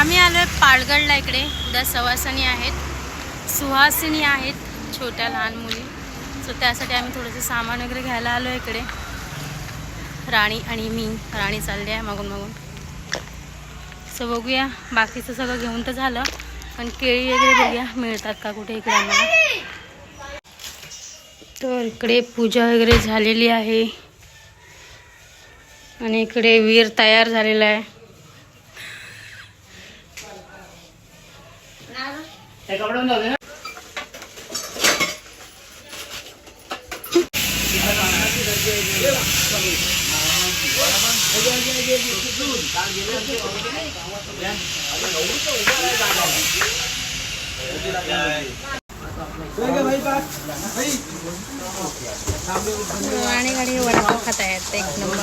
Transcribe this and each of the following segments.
आम्ही आलो आहे पालगडला इकडे. उद्या सवासनी आहेत. सुहासिनी आहेत छोट्या लहान मुली. सो त्यासाठी आम्ही थोडंसं सामान वगैरे घ्यायला आलो इकडे. राणी आणि मी. राणी चालली आहे मागून मागून. सो बघूया. बाकीचं सगळं घेऊन तर झालं. पण केळी वगैरे बघूया. मिळतात का कुठे इकडे आम्हाला? तर इकडे पूजा वगैरे झालेली आहे. आणि इकडे वीर तयार झालेला आहे. आणि गाडी वडापाव खात आहेत. एक नंबर.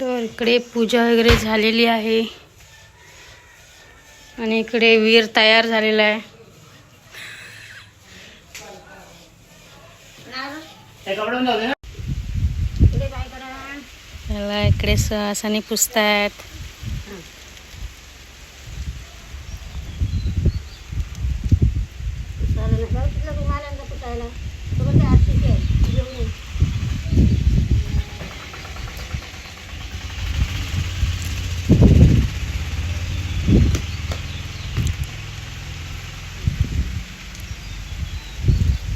तर इकडे पूजा वगैरे झालेली आहे. आणि इकडे वीर तयार झालेला आहे. त्याला इकडे सणी पुसतायत.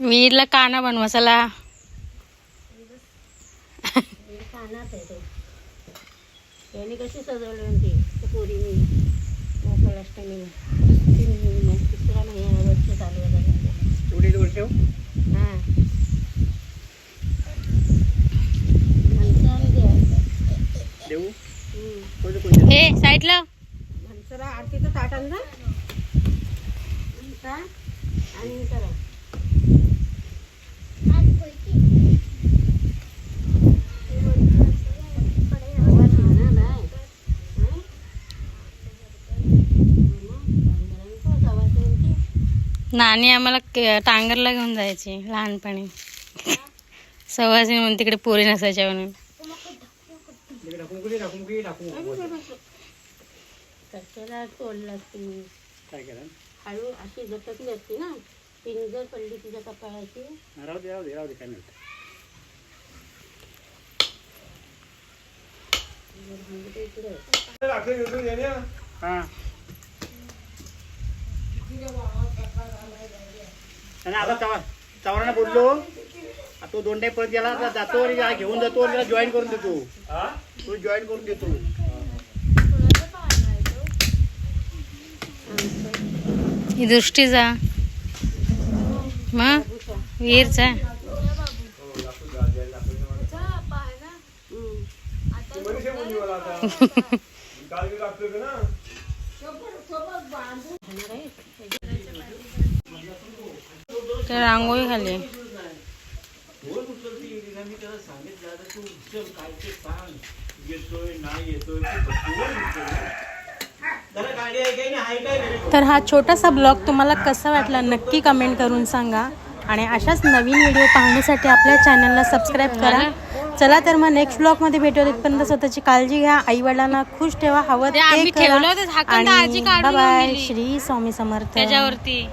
वीरला काना बनवा चला. यांनी कशी सजवली तीन महिने तिसरा महिना वर्ष चालू आहे हां. हे साईडला. आरतीचं आणि करा. नानी आम्हाला के- टांगरला घेऊन जायची लहानपणी. सवासी म्हणून तिकडे पोरी नसायच्या म्हणून. हळू अशी झटकली असती ना. पिंजर पडली तुझ्या कपाळाची. आणि आता चवा चव्हाणा बोललो. आता तो दोन टाईम परत गेला आता जातो आणि घेऊन जातो आणि जॉईन करून देतो. तो जॉईन करून देतो. ही दृष्टीचा मग? वीरचा तर रांगोळी खाली. तर हा छोटासा ब्लॉग तुम्हाला कसा वाटला नक्की कमेंट करून सांगा. आणि अशाच नवीन व्हिडिओ पाहण्यासाठी आपल्या चॅनलला सबस्क्राईब करा. चला तर मग नेक्स्ट ब्लॉगमध्ये भेटू तिथपर्यंत स्वतःची काळजी घ्या. आई वडिलांना खुश ठेवा. हवं ते ते करा. आणि बाय. श्री स्वामी समर्थ. त्याच्यावरती.